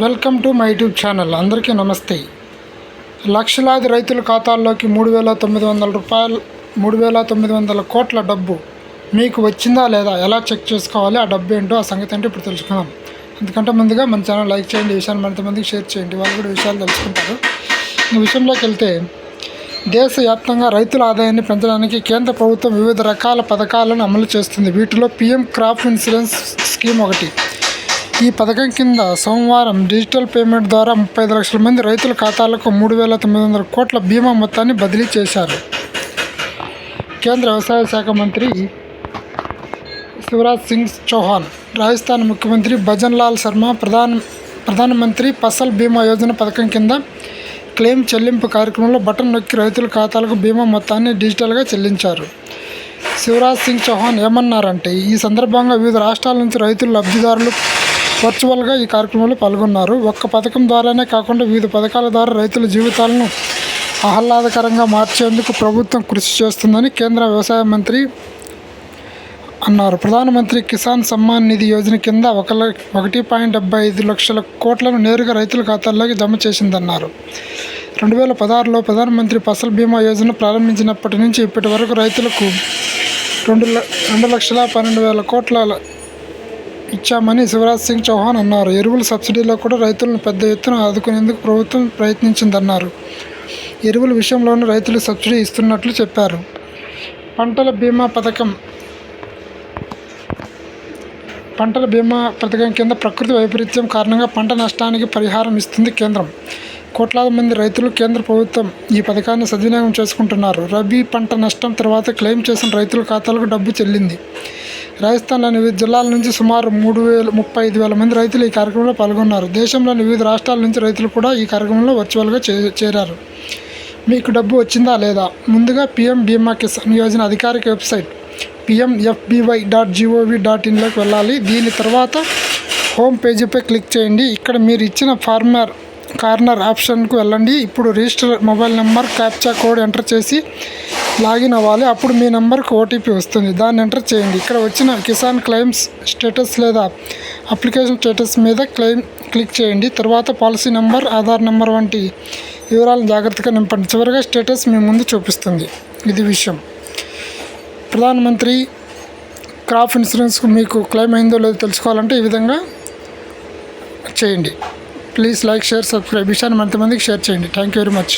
Welcome to my YouTube channel. అందరికీ నమస్తే. లక్షలాది రైతుల ఖాతాల్లోకి మూడు వేల తొమ్మిది వందల రూపాయలు మూడు వేల తొమ్మిది వందల కోట్ల డబ్బు మీకు వచ్చిందా లేదా? ఎలా చెక్ చేసుకోవాలి? ఆ డబ్బు ఏంటో ఆ సంగతి ఏంటో ఇప్పుడు తెలుసుకుందాం. ఎందుకంటే ముందుగా మన ఛానల్ లైక్ చేయండి విషయాన్ని మరింతమందికి షేర్ చేయండి. వాళ్ళు కూడా విషయాలు తెలుసుకుంటారు. ఈ విషయంలోకి వెళ్తే దేశవ్యాప్తంగా రైతుల ఆదాయాన్ని పెంచడానికి కేంద్ర ప్రభుత్వం వివిధ రకాల పథకాలను అమలు చేస్తుంది. వీటిలో పీఎం క్రాప్ ఇన్సూరెన్స్ స్కీమ్ ఒకటి. ఈ పథకం కింద సోమవారం డిజిటల్ పేమెంట్ ద్వారా ముప్పై ఐదు లక్షల మంది రైతుల ఖాతాలకు మూడు వేల తొమ్మిది వందల కోట్ల బీమా మొత్తాన్ని బదిలీ చేశారు. కేంద్ర వ్యవసాయ శాఖ మంత్రి శివరాజ్ సింగ్ చౌహాన్ రాజస్థాన్ ముఖ్యమంత్రి భజన్ లాల్ శర్మ ప్రధాన ప్రధానమంత్రి ఫసల్ బీమా యోజన పథకం కింద క్లెయిమ్ చెల్లింపు కార్యక్రమంలో బటన్ నొక్కి రైతుల ఖాతాలకు బీమా మొత్తాన్ని డిజిటల్గా చెల్లించారు. శివరాజ్ సింగ్ చౌహాన్ ఏమన్నారంటే ఈ సందర్భంగా వివిధ రాష్ట్రాల నుంచి రైతులు లబ్ధిదారులు వర్చువల్గా ఈ కార్యక్రమంలో పాల్గొన్నారు. ఒక్క పథకం ద్వారానే కాకుండా వివిధ పథకాల ద్వారా రైతుల జీవితాలను ఆహ్లాదకరంగా మార్చేందుకు ప్రభుత్వం కృషి చేస్తుందని కేంద్ర వ్యవసాయ మంత్రి అన్నారు. ప్రధానమంత్రి కిసాన్ సమ్మాన్ నిధి యోజన కింద ఒక ఒకటి పాయింట్ డెబ్బై ఐదు లక్షల కోట్లను నేరుగా రైతుల ఖాతాల్లోకి జమ చేసిందన్నారు. రెండు వేల పదహారులో ప్రధానమంత్రి ఫసల్ బీమా యోజన ప్రారంభించినప్పటి నుంచి ఇప్పటి వరకు రైతులకు రెండు ల రెండు లక్షల పన్నెండు వేల కోట్ల ఇచ్చామని శివరాజ్ సింగ్ చౌహాన్ అన్నారు. ఎరువుల సబ్సిడీలో కూడా రైతులను పెద్ద ఎత్తున ఆదుకునేందుకు ప్రభుత్వం ప్రయత్నించిందన్నారు. ఎరువుల విషయంలోనూ రైతులు సబ్సిడీ ఇస్తున్నట్లు చెప్పారు. పంటల బీమా పథకం పంటల బీమా పథకం కింద ప్రకృతి వైపరీత్యం కారణంగా పంట నష్టానికి పరిహారం ఇస్తుంది కేంద్రం. కోట్లాది మంది రైతులు కేంద్ర ప్రభుత్వం ఈ పథకాన్ని సద్వినియోగం చేసుకుంటున్నారు. రబీ పంట నష్టం తర్వాత క్లెయిమ్ చేసిన రైతుల ఖాతాలకు డబ్బు చెల్లింది. రాజస్థాన్లోని వివిధ జిల్లాల నుంచి సుమారు మూడు వేల ముప్పై ఐదు వేల మంది రైతులు ఈ కార్యక్రమంలో పాల్గొన్నారు. దేశంలోని వివిధ రాష్ట్రాల నుంచి రైతులు కూడా ఈ కార్యక్రమంలో వర్చువల్గా చే చేరారు. మీకు డబ్బు వచ్చిందా లేదా? ముందుగా పిఎం బీమా కిసాన్ యోజన అధికారిక website PMFBY dot gov dot ఇన్లోకి వెళ్ళాలి. దీని తర్వాత హోమ్ పేజీపై క్లిక్ చేయండి. ఇక్కడ మీరు ఇచ్చిన ఫార్మర్ కార్నర్ ఆప్షన్కు వెళ్ళండి. ఇప్పుడు register mobile number captcha code enter చేసి లాగిన్ అవ్వాలి. అప్పుడు మీ నెంబర్కి ఓటీపీ వస్తుంది. దాన్ని ఎంటర్ చేయండి. ఇక్కడ వచ్చిన కిసాన్ క్లెయిమ్స్ స్టేటస్ లేదా అప్లికేషన్ స్టేటస్ మీద క్లెయిమ్ క్లిక్ చేయండి. తర్వాత పాలసీ నెంబర్ ఆధార్ నెంబర్ వంటి వివరాలను జాగ్రత్తగా నింపండి. చివరిగా స్టేటస్ మీ ముందు చూపిస్తుంది. ఇది విషయం. ప్రధానమంత్రి క్రాప్ ఇన్సూరెన్స్ మీకు క్లెయిమ్ అయిందో లేదో తెలుసుకోవాలంటే ఈ విధంగా చేయండి. ప్లీజ్ లైక్ షేర్ సబ్స్క్రైబ్ విషయాన్ని మంతమందికి షేర్ చేయండి. Thank you very much